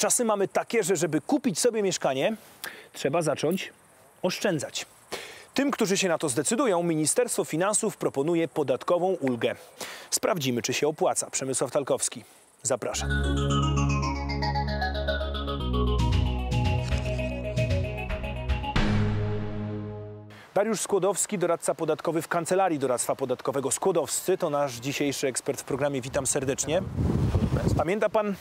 Czasy mamy takie, że żeby kupić sobie mieszkanie, trzeba zacząć oszczędzać. Tym, którzy się na to zdecydują, Ministerstwo Finansów proponuje podatkową ulgę. Sprawdzimy, czy się opłaca. Przemysław Talkowski. Zapraszam. Dariusz Skłodowski, doradca podatkowy w Kancelarii Doradztwa Podatkowego Skłodowscy, to nasz dzisiejszy ekspert w programie. Witam serdecznie. Pamięta pan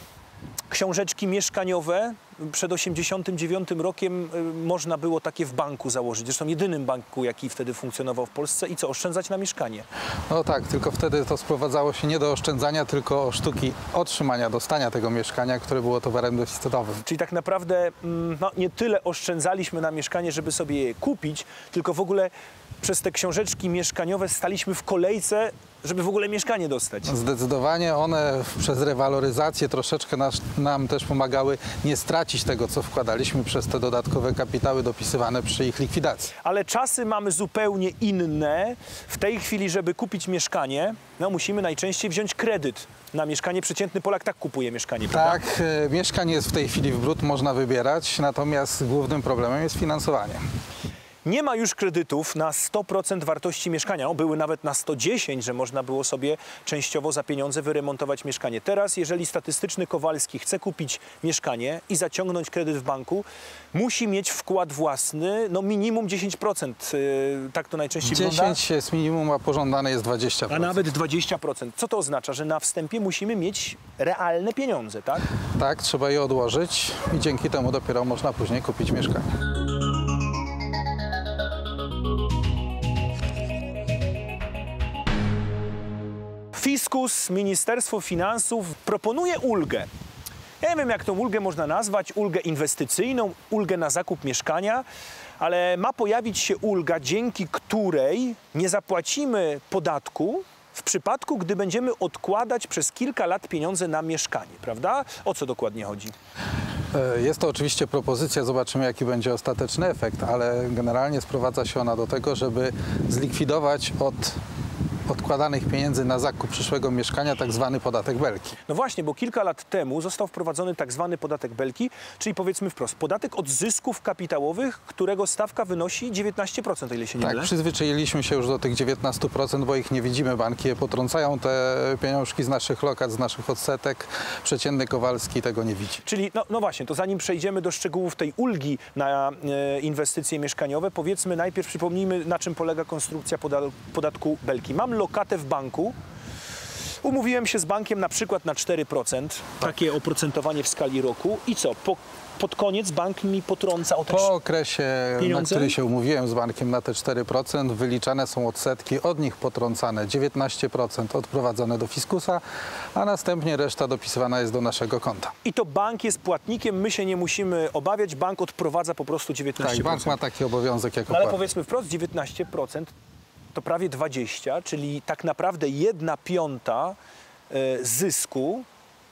książeczki mieszkaniowe? Przed 89 rokiem y, można było takie w banku założyć. Zresztą jedynym banku, jaki wtedy funkcjonował w Polsce. I co, oszczędzać na mieszkanie? No tak, tylko wtedy to sprowadzało się nie do oszczędzania, tylko o sztuki otrzymania, dostania tego mieszkania, które było towarem deficytowym. Czyli tak naprawdę mm, no, nie tyle oszczędzaliśmy na mieszkanie, żeby sobie je kupić, tylko w ogóle przez te książeczki mieszkaniowe staliśmy w kolejce, żeby w ogóle mieszkanie dostać. Zdecydowanie one przez rewaloryzację troszeczkę nas, nam też pomagały nie stracić tego, co wkładaliśmy przez te dodatkowe kapitały dopisywane przy ich likwidacji. Ale czasy mamy zupełnie inne. W tej chwili, żeby kupić mieszkanie, no musimy najczęściej wziąć kredyt na mieszkanie. Przeciętny Polak tak kupuje mieszkanie, prawda? Tak, e, mieszkań jest w tej chwili w brud, można wybierać, natomiast głównym problemem jest finansowanie. Nie ma już kredytów na 100% wartości mieszkania. O, były nawet na 110, że można było sobie częściowo za pieniądze wyremontować mieszkanie. Teraz, jeżeli statystyczny Kowalski chce kupić mieszkanie i zaciągnąć kredyt w banku, musi mieć wkład własny, no minimum 10%. Yy, tak to najczęściej wygląda. 10 jest minimum, a pożądane jest 20%. A nawet 20%. Co to oznacza? Że na wstępie musimy mieć realne pieniądze, tak? Tak, trzeba je odłożyć i dzięki temu dopiero można później kupić mieszkanie. Fiskus, Ministerstwo Finansów proponuje ulgę. Ja nie wiem, jak tą ulgę można nazwać, ulgę inwestycyjną, ulgę na zakup mieszkania, ale ma pojawić się ulga, dzięki której nie zapłacimy podatku w przypadku, gdy będziemy odkładać przez kilka lat pieniądze na mieszkanie, prawda? O co dokładnie chodzi? E, Jest to oczywiście propozycja, zobaczymy jaki będzie ostateczny efekt, ale generalnie sprowadza się ona do tego, żeby zlikwidować od odkładanych pieniędzy na zakup przyszłego mieszkania tak zwany podatek belki. No właśnie, bo kilka lat temu został wprowadzony tak zwany podatek Belki, czyli powiedzmy wprost, podatek od zysków kapitałowych, którego stawka wynosi 19%, o ile się nie Tak, mylę. przyzwyczailiśmy się już do tych 19%, bo ich nie widzimy. Banki je potrącają te pieniążki z naszych lokat, z naszych odsetek. Przeciętny Kowalski tego nie widzi. Czyli, no, no właśnie, to zanim przejdziemy do szczegółów tej ulgi na e, inwestycje mieszkaniowe, powiedzmy najpierw, przypomnijmy, na czym polega konstrukcja poda podatku Belki. Mam lokatę w banku, umówiłem się z bankiem na przykład na 4%, takie oprocentowanie w skali roku. I co, po, pod koniec bank mi potrąca o te Po okresie, Pieniądze? na który się umówiłem z bankiem na te 4%, wyliczane są odsetki, od nich potrącane 19% odprowadzone do fiskusa, a następnie reszta dopisywana jest do naszego konta. I to bank jest płatnikiem, my się nie musimy obawiać, bank odprowadza po prostu 19%. Tak, bank ma taki obowiązek jako No ale powiedzmy wprost, 19% to prawie 20, czyli tak naprawdę jedna piąta e, zysku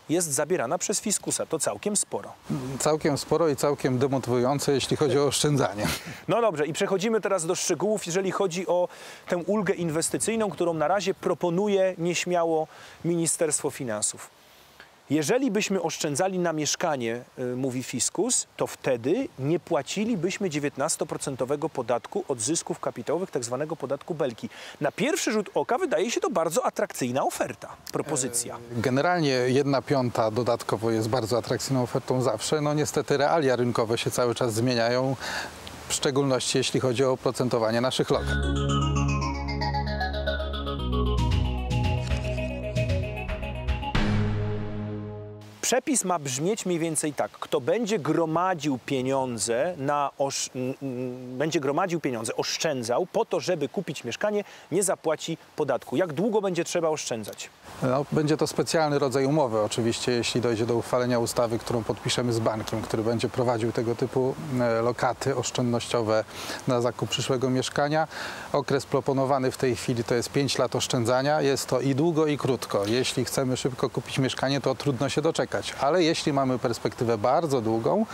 jest zabierana przez fiskusa. To całkiem sporo. Całkiem sporo i całkiem demotywujące, jeśli chodzi o oszczędzanie. No dobrze, i przechodzimy teraz do szczegółów, jeżeli chodzi o tę ulgę inwestycyjną, którą na razie proponuje nieśmiało Ministerstwo Finansów. Jeżeli byśmy oszczędzali na mieszkanie, y, mówi fiskus, to wtedy nie płacilibyśmy 19% podatku od zysków kapitałowych, tak zwanego podatku belki. Na pierwszy rzut oka wydaje się to bardzo atrakcyjna oferta, propozycja. Generalnie jedna piąta dodatkowo jest bardzo atrakcyjną ofertą zawsze. No niestety realia rynkowe się cały czas zmieniają, w szczególności jeśli chodzi o oprocentowanie naszych lokat. Przepis ma brzmieć mniej więcej tak. Kto będzie gromadził pieniądze na osz... będzie gromadził pieniądze, oszczędzał po to, żeby kupić mieszkanie, nie zapłaci podatku. Jak długo będzie trzeba oszczędzać? No, będzie to specjalny rodzaj umowy oczywiście, jeśli dojdzie do uchwalenia ustawy, którą podpiszemy z bankiem, który będzie prowadził tego typu e, lokaty oszczędnościowe na zakup przyszłego mieszkania. Okres proponowany w tej chwili to jest 5 lat oszczędzania. Jest to i długo i krótko. Jeśli chcemy szybko kupić mieszkanie, to trudno się doczekać. Ale jeśli mamy perspektywę bardzo długą,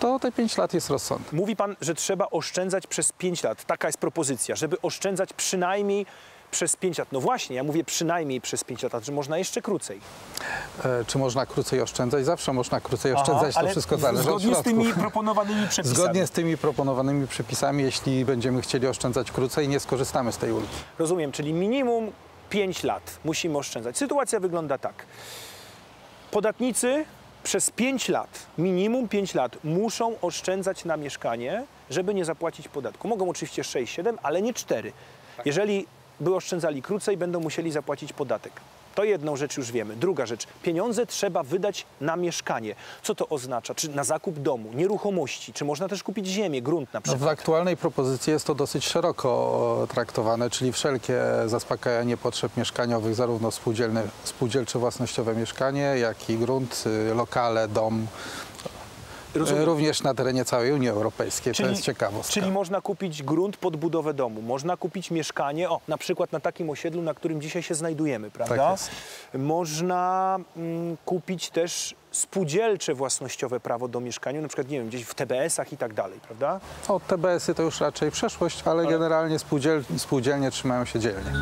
to te 5 lat jest rozsądne. Mówi pan, że trzeba oszczędzać przez 5 lat. Taka jest propozycja, żeby oszczędzać przynajmniej przez 5 lat. No właśnie, ja mówię przynajmniej przez 5 lat, że można jeszcze krócej. E, Czy można krócej oszczędzać? Zawsze można krócej oszczędzać, to ale wszystko zależy od zgodnie z tymi proponowanymi przepisami. Zgodnie z tymi proponowanymi przepisami, jeśli będziemy chcieli oszczędzać krócej, nie skorzystamy z tej ulgi. Rozumiem, czyli minimum 5 lat musimy oszczędzać. Sytuacja wygląda tak. Podatnicy przez 5 lat, minimum 5 lat, muszą oszczędzać na mieszkanie, żeby nie zapłacić podatku. Mogą oczywiście 6, 7, ale nie 4. Jeżeli by oszczędzali krócej, będą musieli zapłacić podatek. To jedną rzecz już wiemy. Druga rzecz, pieniądze trzeba wydać na mieszkanie. Co to oznacza? Czy na zakup domu, nieruchomości, czy można też kupić ziemię, grunt na przykład? w aktualnej propozycji jest to dosyć szeroko traktowane, czyli wszelkie zaspokajanie potrzeb mieszkaniowych, zarówno spółdzielne, spółdzielcze własnościowe mieszkanie, jak i grunt, y, lokale, dom, Rozumiem. y, również na terenie całej Unii Europejskiej. to jest ciekawostka. Czyli można kupić grunt pod budowę domu, można kupić mieszkanie, o, na przykład na takim osiedlu, na którym dzisiaj się znajdujemy, prawda? Tak jest. Można mm, kupić też spółdzielcze własnościowe prawo do mieszkania, na przykład, nie wiem, gdzieś w TBS-ach i tak dalej, prawda? O, TBS-y to już raczej przeszłość, ale, generalnie spółdziel, spółdzielnie trzymają się dzielnie.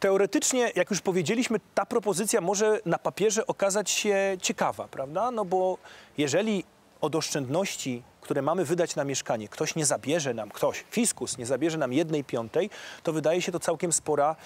Teoretycznie, jak już powiedzieliśmy, ta propozycja może na papierze okazać się ciekawa, prawda? No bo jeżeli od oszczędności, które mamy wydać na mieszkanie, ktoś nie zabierze nam, ktoś, fiskus nie zabierze nam jednej piątej, to wydaje się to całkiem spora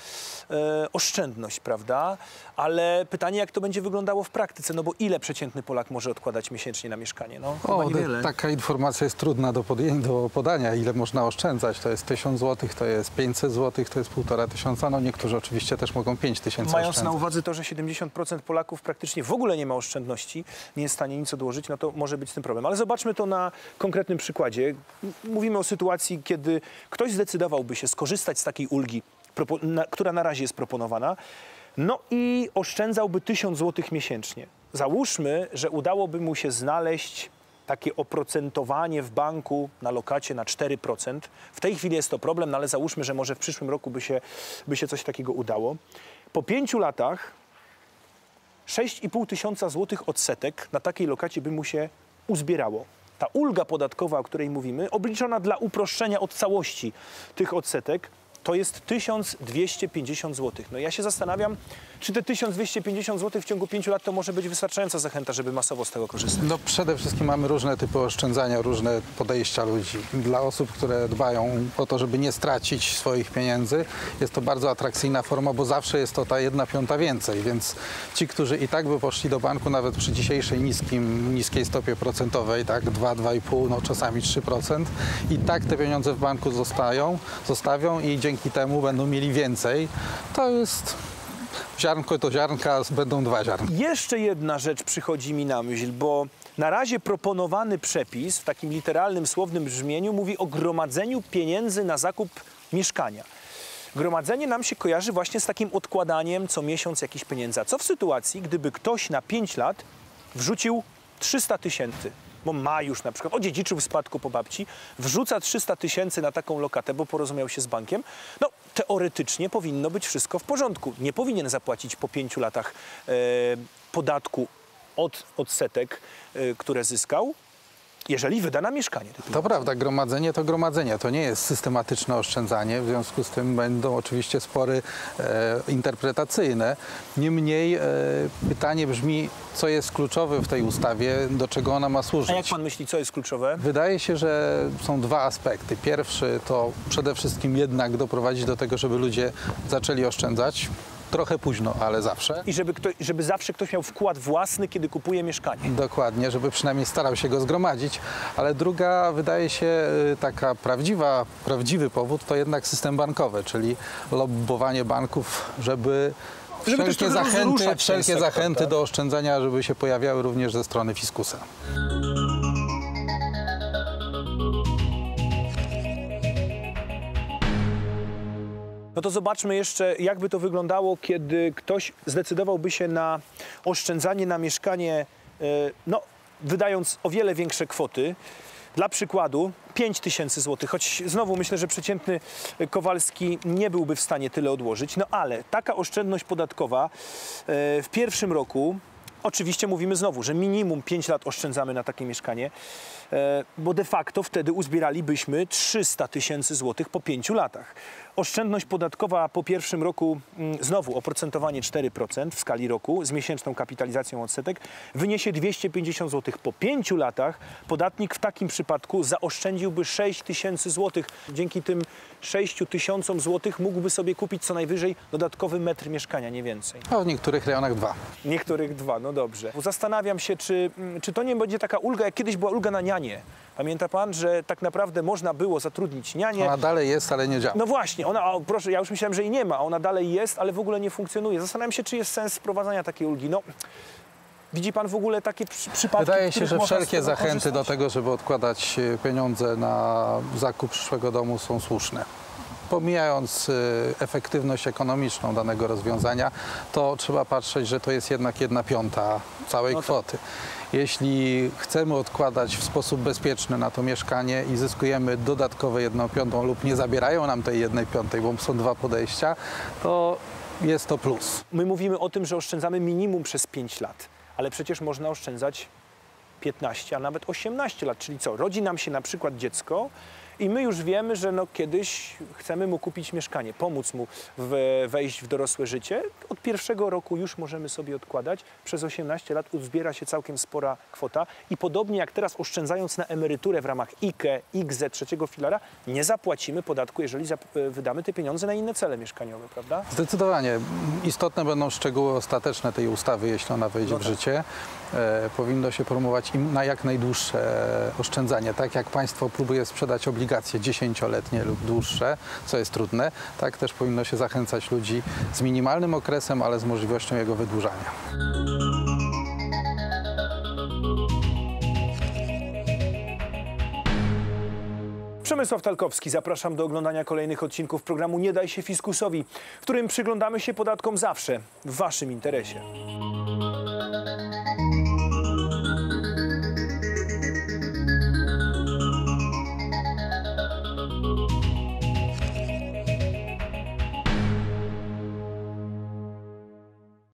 e, oszczędność, prawda? Ale pytanie, jak to będzie wyglądało w praktyce, no bo ile przeciętny Polak może odkładać miesięcznie na mieszkanie? No, O, niewiele. taka informacja jest trudna do, do podania, ile można oszczędzać. To jest 1000 zł, to jest 500 zł, to jest 1,5 tysiąca. No niektórzy oczywiście też mogą 5 tysięcy Mając oszczędzać. na uwadze to, że 70% Polaków praktycznie w ogóle nie ma oszczędności, nie jest w stanie nic odłożyć, no to może być z tym problem. Ale zobaczmy to na konkretnym przykładzie. Mówimy o sytuacji, kiedy ktoś zdecydowałby się skorzystać z takiej ulgi, która na razie jest proponowana, no i oszczędzałby 1000 zł miesięcznie. Załóżmy, że udałoby mu się znaleźć takie oprocentowanie w banku na lokacie na 4%. W tej chwili jest to problem, no ale załóżmy, że może w przyszłym roku by się, by się coś takiego udało. Po pięciu latach 6,5 tysiąca złotych odsetek na takiej lokacie by mu się uzbierało. Ta ulga podatkowa, o której mówimy, obliczona dla uproszczenia od całości tych odsetek, to jest 1250 zł. No ja się zastanawiam, czy te 1250 zł w ciągu 5 lat to może być wystarczająca zachęta, żeby masowo z tego korzystać. No przede wszystkim mamy różne typy oszczędzania, różne podejścia ludzi. Dla osób, które dbają o to, żeby nie stracić swoich pieniędzy, jest to bardzo atrakcyjna forma, bo zawsze jest to ta jedna piąta więcej, więc ci, którzy i tak by poszli do banku nawet przy dzisiejszej niskim, niskiej stopie procentowej, tak 2, 2,5, no czasami 3%, i tak te pieniądze w banku zostają, zostawią i dzięki temu będą mieli więcej. To jest ziarnko to ziarnka, będą dwa ziarnka. Jeszcze jedna rzecz przychodzi mi na myśl, bo na razie proponowany przepis w takim literalnym, słownym brzmieniu mówi o gromadzeniu pieniędzy na zakup mieszkania. Gromadzenie nam się kojarzy właśnie z takim odkładaniem co miesiąc jakichś pieniędzy. A co w sytuacji, gdyby ktoś na 5 lat wrzucił 300 tysięcy? Bo ma już na przykład, odziedziczył w spadku po babci, wrzuca 300 tysięcy na taką lokatę, bo porozumiał się z bankiem. No, teoretycznie powinno być wszystko w porządku. Nie powinien zapłacić po pięciu latach e, podatku od odsetek, e, które zyskał, jeżeli wyda na mieszkanie. To prawda, gromadzenie to gromadzenie, to nie jest systematyczne oszczędzanie, w związku z tym będą oczywiście spory e, interpretacyjne. Niemniej e, pytanie brzmi, co jest kluczowe w tej ustawie, do czego ona ma służyć. A jak pan myśli, co jest kluczowe? Wydaje się, że są dwa aspekty. Pierwszy to przede wszystkim jednak doprowadzić do tego, żeby ludzie zaczęli oszczędzać. Trochę późno, ale zawsze. I żeby, kto, żeby zawsze ktoś miał wkład własny, kiedy kupuje mieszkanie. Dokładnie, żeby przynajmniej starał się go zgromadzić. Ale druga, wydaje się, y, taka prawdziwa, prawdziwy powód to jednak system bankowy, czyli lobbowanie banków, żeby, Żeby wszelkie zachęty, wszelkie zachęty tak? do oszczędzania, żeby się pojawiały również ze strony fiskusa. No to zobaczmy jeszcze, jakby to wyglądało, kiedy ktoś zdecydowałby się na oszczędzanie na mieszkanie, e, no, wydając o wiele większe kwoty. Dla przykładu 5 tysięcy złotych, choć znowu myślę, że przeciętny Kowalski nie byłby w stanie tyle odłożyć, no ale taka oszczędność podatkowa e, w pierwszym roku Oczywiście mówimy znowu, że minimum 5 lat oszczędzamy na takie mieszkanie, e, bo de facto wtedy uzbieralibyśmy 300 tysięcy złotych po 5 latach. Oszczędność podatkowa po pierwszym roku, mm, znowu oprocentowanie 4% w skali roku z miesięczną kapitalizacją odsetek, wyniesie 250 zł. Po 5 latach podatnik w takim przypadku zaoszczędziłby 6 tysięcy złotych. Dzięki tym 6 tysiącom złotych mógłby sobie kupić co najwyżej dodatkowy metr mieszkania, nie więcej. A w niektórych rejonach dwa. Niektórych dwa, no dobrze. Zastanawiam się, czy, mm, czy to nie będzie taka ulga, jak kiedyś była ulga na nianie. Pamięta pan, że tak naprawdę można było zatrudnić nianię. Ona dalej jest, ale nie działa. No właśnie, ona, o, proszę, ja już myślałem, że jej nie ma, ona dalej jest, ale w ogóle nie funkcjonuje. Zastanawiam się, czy jest sens wprowadzania takiej ulgi. No, widzi pan w ogóle takie przy, przypadki, Wydaje się, że wszelkie zachęty do tego, żeby odkładać e, pieniądze na zakup przyszłego domu są słuszne. Pomijając e, efektywność ekonomiczną danego rozwiązania, to trzeba patrzeć, że to jest jednak jedna piąta całej No tak. kwoty. Jeśli chcemy odkładać w sposób bezpieczny na to mieszkanie i zyskujemy dodatkowe jedną piątą lub nie zabierają nam tej jednej piątej, bo są dwa podejścia, to jest to plus. My mówimy o tym, że oszczędzamy minimum przez 5 lat, ale przecież można oszczędzać 15, a nawet 18 lat. Czyli co, rodzi nam się na przykład dziecko i my już wiemy, że no kiedyś chcemy mu kupić mieszkanie, pomóc mu w, wejść w dorosłe życie. Od pierwszego roku już możemy sobie odkładać. Przez 18 lat uzbiera się całkiem spora kwota i podobnie jak teraz oszczędzając na emeryturę w ramach IKE, IGZE trzeciego filara, nie zapłacimy podatku, jeżeli zap- wydamy te pieniądze na inne cele mieszkaniowe, prawda? Zdecydowanie. Istotne będą szczegóły ostateczne tej ustawy, jeśli ona wejdzie No w tak. życie. E, powinno się promować im na jak najdłuższe oszczędzanie. Tak jak państwo próbuje sprzedać obligacje dziesięcioletnie lub dłuższe, co jest trudne, tak też powinno się zachęcać ludzi z minimalnym okresem, ale z możliwością jego wydłużania. Przemysław Talkowski, zapraszam do oglądania kolejnych odcinków programu Nie daj się fiskusowi, w którym przyglądamy się podatkom zawsze w Waszym interesie.